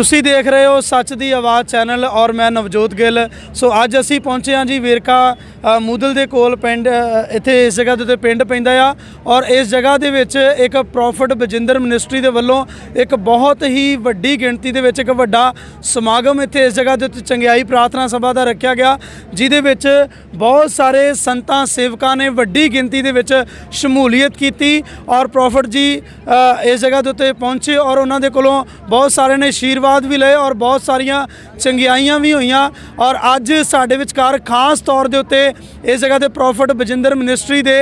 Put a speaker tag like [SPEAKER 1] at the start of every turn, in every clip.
[SPEAKER 1] ਤੁਸੀਂ ਦੇਖ ਰਹੇ ਹੋ ਸੱਚ ਦੀ ਆਵਾਜ਼ ਚੈਨਲ ਔਰ ਮੈਂ ਨਵਜੋਤ ਗਿੱਲ। ਸੋ ਅੱਜ ਅਸੀਂ ਪਹੁੰਚੇ ਹਾਂ ਜੀ ਵੇਰਕਾ ਅ, ਮੂਦਲ ਦੇ ਕੋਲ ਪਿੰਡ ਇੱਥੇ ਇਸ ਜਗ੍ਹਾ ਦੇ ਉੱਤੇ ਪਿੰਡ ਪੈਂਦਾ ਆ ਔਰ ਇਸ ਜਗ੍ਹਾ ਦੇ ਵਿੱਚ ਇੱਕ ਪ੍ਰੋਫਿਟ ਬਜਿੰਦਰ ਮਿਨਿਸਟਰੀ ਦੇ ਵੱਲੋਂ ਇੱਕ ਬਹੁਤ ਹੀ ਵੱਡੀ ਗਿਣਤੀ ਦੇ ਵਿੱਚ ਇੱਕ ਵੱਡਾ ਸਮਾਗਮ ਇੱਥੇ ਇਸ ਜਗ੍ਹਾ ਦੇ ਉੱਤੇ ਚੰਗਿਆਈ ਪ੍ਰਾਰਥਨਾ ਸਭਾ ਦਾ ਰੱਖਿਆ ਗਿਆ ਜਿਹਦੇ ਵਿੱਚ ਬਹੁਤ ਸਾਰੇ ਸੰਤਾਂ ਸੇਵਕਾਂ ਨੇ ਵੱਡੀ ਗਿਣਤੀ ਦੇ ਵਿੱਚ ਸ਼ਮੂਲੀਅਤ ਕੀਤੀ ਔਰ ਪ੍ਰੋਫਿਟ ਜੀ ਇਸ ਜਗ੍ਹਾ ਦੇ ਉੱਤੇ ਪਹੁੰਚੇ ਔਰ ਉਹਨਾਂ ਦੇ ਕੋਲੋਂ ਬਹੁਤ ਸਾਰਿਆਂ ਨੇ ਆਸ਼ੀਰਵਾਦ ਵੀ ਲਏ ਔਰ ਬਹੁਤ ਸਾਰੀਆਂ ਚੰਗਿਆਈਆਂ ਵੀ ਹੋਈਆਂ ਔਰ ਅੱਜ ਸਾਡੇ ਵਿਚਕਾਰ ਖਾਸ ਤੌਰ ਦੇ ਉੱਤੇ ਇਸ ਜਗ੍ਹਾ ਤੇ ਪ੍ਰੋਫਿਟ ਬਜਿੰਦਰ ਮਿਨਿਸਟਰੀ ਦੇ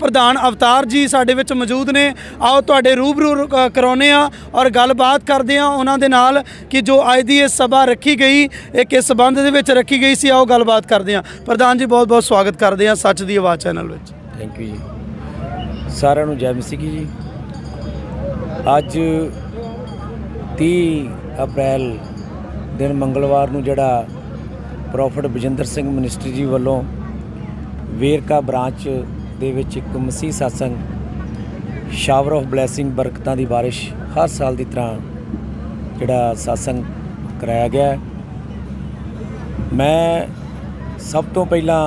[SPEAKER 1] ਪ੍ਰਧਾਨ ਅਵਤਾਰ ਜੀ ਸਾਡੇ ਵਿੱਚ ਮੌਜੂਦ ਨੇ। ਆਓ ਤੁਹਾਡੇ ਰੂਬਰੂ ਅ, ਕਰਾਉਂਦੇ ਆ ਔਰ ਗੱਲਬਾਤ ਕਰਦੇ ਆ ਉਹਨਾਂ ਦੇ ਨਾਲ ਕਿ ਜੋ ਅੱਜ ਦੀ ਇਹ ਸਭਾ ਰੱਖੀ ਗਈ ਇਹ ਕਿਸ ਸਬੰਧ ਦੇ ਵਿੱਚ ਰੱਖੀ ਗਈ ਸੀ ਆਓ ਗੱਲਬਾਤ ਕਰਦੇ ਆ ਪ੍ਰਧਾਨ ਜੀ ਬਹੁਤ ਬਹੁਤ ਸਵਾਗਤ ਕਰਦੇ ਆ ਸੱਚ ਦੀ ਆਵਾਜ਼ ਚੈਨਲ ਵਿੱਚ।
[SPEAKER 2] ਥੈਂਕ ਯੂ ਜੀ। ਸਾਰਿਆਂ ਨੂੰ ਜੈ ਮਸੀਹ ਕੀ ਜੀ। ਅੱਜ 30 ਅਪ੍ਰੈਲ ਦਿਨ ਮੰਗਲਵਾਰ ਨੂੰ ਜਿਹੜਾ ਪ੍ਰੋਫਿਟ ਬਜਿੰਦਰ ਸਿੰਘ ਮਿਨਿਸਟਰੀ ਜੀ ਵੱਲੋਂ ਵੇਰਕਾ ਬ੍ਰਾਂਚ ਦੇ ਵਿੱਚ ਇੱਕ ਮਸੀਹ satsang ਸ਼ਾਵਰ ਆਫ ਬਲੇਸਿੰਗ ਬਰਕਤਾਂ ਦੀ ਬਾਰਿਸ਼ ਹਰ ਸਾਲ ਦੀ ਤਰ੍ਹਾਂ ਜਿਹੜਾ satsang ਕਰਾਇਆ ਗਿਆ ਮੈਂ ਸਭ ਤੋਂ ਪਹਿਲਾਂ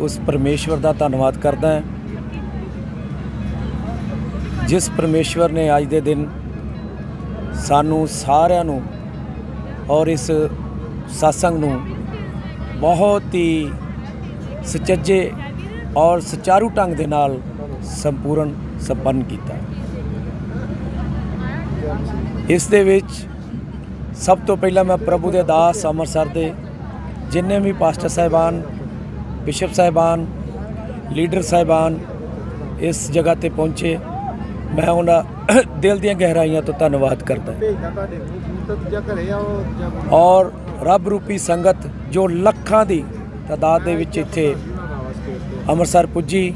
[SPEAKER 2] ਉਸ ਪਰਮੇਸ਼ਵਰ ਦਾ ਧੰਨਵਾਦ ਕਰਦਾ ਹਾਂ, ਜਿਸ ਪਰਮੇਸ਼ਵਰ ਨੇ ਅੱਜ ਦੇ ਦਿਨ ਸਾਨੂੰ ਸਾਰਿਆਂ ਨੂੰ ਔਰ ਇਸ satsang ਨੂੰ ਬਹੁਤ ਹੀ ਸੁਚੱਜੇ ਔਰ ਸੁਚਾਰੂ ਢੰਗ ਦੇ ਨਾਲ ਸੰਪੂਰਨ ਸੰਪੰਨ ਕੀਤਾ। ਇਸ ਦੇ ਵਿੱਚ ਸਭ ਤੋਂ ਪਹਿਲਾਂ ਮੈਂ ਪ੍ਰਭੂ ਦੇ ਦਾਸ ਅੰਮ੍ਰਿਤਸਰ ਦੇ ਜਿੰਨੇ ਵੀ ਪਾਸਟਰ ਸਾਹਿਬਾਨ, ਬਿਸ਼ਪ ਸਾਹਿਬਾਨ, ਲੀਡਰ ਸਾਹਿਬਾਨ ਇਸ ਜਗ੍ਹਾ ਤੇ ਪਹੁੰਚੇ, ਮੈਂ ਉਹਨਾਂ ਦਿਲ ਦੀਆਂ ਗਹਿਰਾਈਆਂ ਤੋਂ ਧੰਨਵਾਦ ਕਰਦਾ ਔਰ ਰੱਬ ਰੂਪੀ ਸੰਗਤ ਜੋ ਲੱਖਾਂ ਦੀ ਤਾਦਾਦ ਦੇ ਵਿੱਚ ਇੱਥੇ ਅੰਮ੍ਰਿਤਸਰ ਪੁੱਜੀ।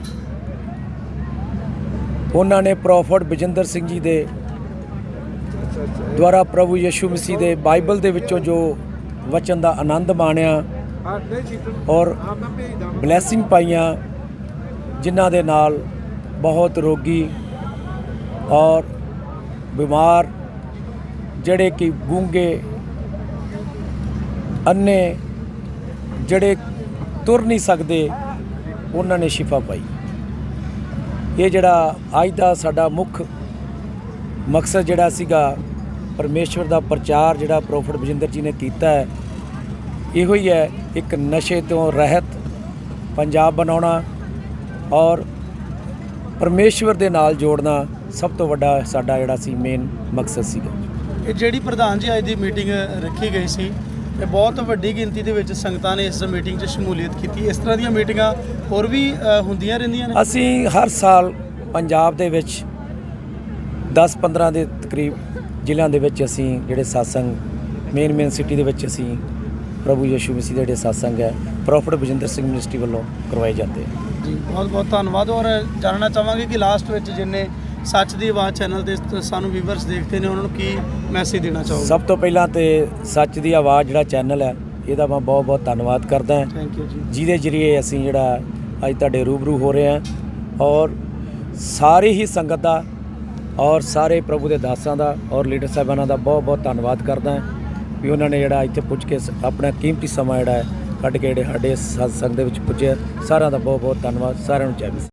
[SPEAKER 2] ਉਹਨਾਂ ਨੇ ਪ੍ਰੋਫਟ ਬਜਿੰਦਰ ਸਿੰਘ ਜੀ ਦੇ ਦੁਆਰਾ ਪ੍ਰਭੂ ਯਿਸੂ ਮਸੀਹ ਦੇ ਬਾਈਬਲ ਦੇ ਵਿੱਚੋਂ ਜੋ ਵਚਨ ਦਾ ਆਨੰਦ ਮਾਣਿਆ ਔਰ ਬਲੇਸਿੰਗ ਪਾਈਆਂ ਜਿਨ੍ਹਾਂ ਦੇ ਨਾਲ ਬਹੁਤ ਰੋਗੀ ਔਰ ਬਿਮਾਰ ਜਿਹੜੇ ਕਿ ਗੂੰਗੇ, ਅੰਨੇ ਜਿਹੜੇ ਤੁਰ ਨਹੀਂ ਸਕਦੇ, ਉਹਨਾਂ ਨੇ ਸ਼ਿਫਾ ਪਾਈ। ਇਹ ਜਿਹੜਾ ਅੱਜ ਦਾ ਸਾਡਾ ਮੁੱਖ ਮਕਸਦ ਜਿਹੜਾ ਸੀਗਾ, ਪਰਮੇਸ਼ਵਰ ਦਾ ਪ੍ਰਚਾਰ ਜਿਹੜਾ ਪ੍ਰੋਫਟ ਬਜਿੰਦਰ ਜੀ ਨੇ ਕੀਤਾ ਹੈ, ਇਹੋ ਹੀ ਹੈ, ਇੱਕ ਨਸ਼ੇ ਤੋਂ ਰਹਿਤ ਪੰਜਾਬ ਬਣਾਉਣਾ ਔਰ ਪਰਮੇਸ਼ਵਰ ਦੇ ਨਾਲ ਜੋੜਨਾ। ਸਭ ਤੋਂ ਵੱਡਾ ਸਾਡਾ ਜਿਹੜਾ ਸੀ ਮੇਨ ਮਕਸਦ ਸੀਗਾ।
[SPEAKER 1] ਇਹ ਜਿਹੜੀ ਪ੍ਰਧਾਨ ਜੀ ਅੱਜ ਦੀ ਮੀਟਿੰਗ ਰੱਖੀ ਗਈ ਸੀ ਇਹ ਬਹੁਤ ਵੱਡੀ ਗਿਣਤੀ ਦੇ ਵਿੱਚ ਸੰਗਤਾਂ ਨੇ ਇਸ ਮੀਟਿੰਗ 'ਚ ਸ਼ਮੂਲੀਅਤ ਕੀਤੀ। ਇਸ ਤਰ੍ਹਾਂ ਦੀਆਂ ਮੀਟਿੰਗਾਂ ਹੋਰ ਵੀ ਹੁੰਦੀਆਂ ਰਹਿੰਦੀਆਂ ਨੇ?
[SPEAKER 2] ਅਸੀਂ ਹਰ ਸਾਲ ਪੰਜਾਬ ਦੇ ਵਿੱਚ 10-15 ਦੇ ਤਕਰੀਬ ਜ਼ਿਲ੍ਹਿਆਂ ਦੇ ਵਿੱਚ ਅਸੀਂ ਜਿਹੜੇ satsang ਮੇਨ ਮੇਨ ਸਿਟੀ ਦੇ ਵਿੱਚ ਅਸੀਂ ਪ੍ਰਭੂ ਯਿਸੂ ਮਸੀਹ ਦੇ ਜਿਹੜੇ satsang ਹੈ ਪ੍ਰੋਫਿਟ ਬਜਿੰਦਰ ਸਿੰਘ ਮਿਨਿਸਟਰੀ ਵੱਲੋਂ ਕਰਵਾਏ ਜਾਂਦੇ
[SPEAKER 1] ਜੀ ਬਹੁਤ ਬਹੁਤ ਧੰਨਵਾਦ ਔਰ ਜਾਣਨਾ ਚਾਹਾਂਗੇ ਕਿ ਲਾਸਟ ਵਿੱਚ ਜਿੰਨੇ ਸੱਚ ਦੀ ਆਵਾਜ਼ ਚੈਨਲ ਦੇ ਸਾਨੂੰ ਵੀਵਰਸ ਦੇਖਦੇ ਨੇ ਉਹਨਾਂ ਨੂੰ ਕੀ ਮੈਸੇਜ ਦੇਣਾ ਚਾਹੋਗੇ?
[SPEAKER 2] ਸਭ ਤੋਂ ਪਹਿਲਾਂ ਤੇ ਸੱਚ ਦੀ ਆਵਾਜ਼ ਜਿਹੜਾ ਚੈਨਲ ਹੈ ਇਹਦਾ ਮੈਂ ਬਹੁਤ ਬਹੁਤ ਧੰਨਵਾਦ ਕਰਦਾ ਹਾਂ।
[SPEAKER 1] ਥੈਂਕ ਯੂ ਜੀ।
[SPEAKER 2] ਜਿਹਦੇ ਜਰੀਏ ਅਸੀਂ ਜਿਹੜਾ ਅੱਜ ਤੁਹਾਡੇ ਰੂਬਰੂ ਹੋ ਰਹੇ ਹਾਂ ਔਰ ਸਾਰੀ ਹੀ ਸੰਗਤ ਦਾ ਔਰ ਸਾਰੇ ਪ੍ਰਭੂ ਦੇ ਦਾਸਾਂ ਦਾ ਔਰ ਲੀਡਰ ਸਾਹਿਬਾਨਾਂ ਦਾ ਬਹੁਤ ਬਹੁਤ ਧੰਨਵਾਦ ਕਰਦਾ ਹਾਂ ਵੀ ਉਹਨਾਂ ਨੇ ਜਿਹੜਾ ਇੱਥੇ ਪੁੱਜ ਕੇ ਆਪਣਾ ਕੀਮਤੀ ਸਮਾਂ ਜਿਹੜਾ ਹੈ ਕੱਢ ਕੇ ਜਿਹੜੇ ਸਾਡੇ ਸਤਸੰਗ ਦੇ ਵਿੱਚ ਪੁੱਜੇ ਸਾਰਿਆਂ ਦਾ ਬਹੁਤ ਬਹੁਤ ਧੰਨਵਾਦ। ਸਾਰਿਆਂ ਨੂੰ ਜੈ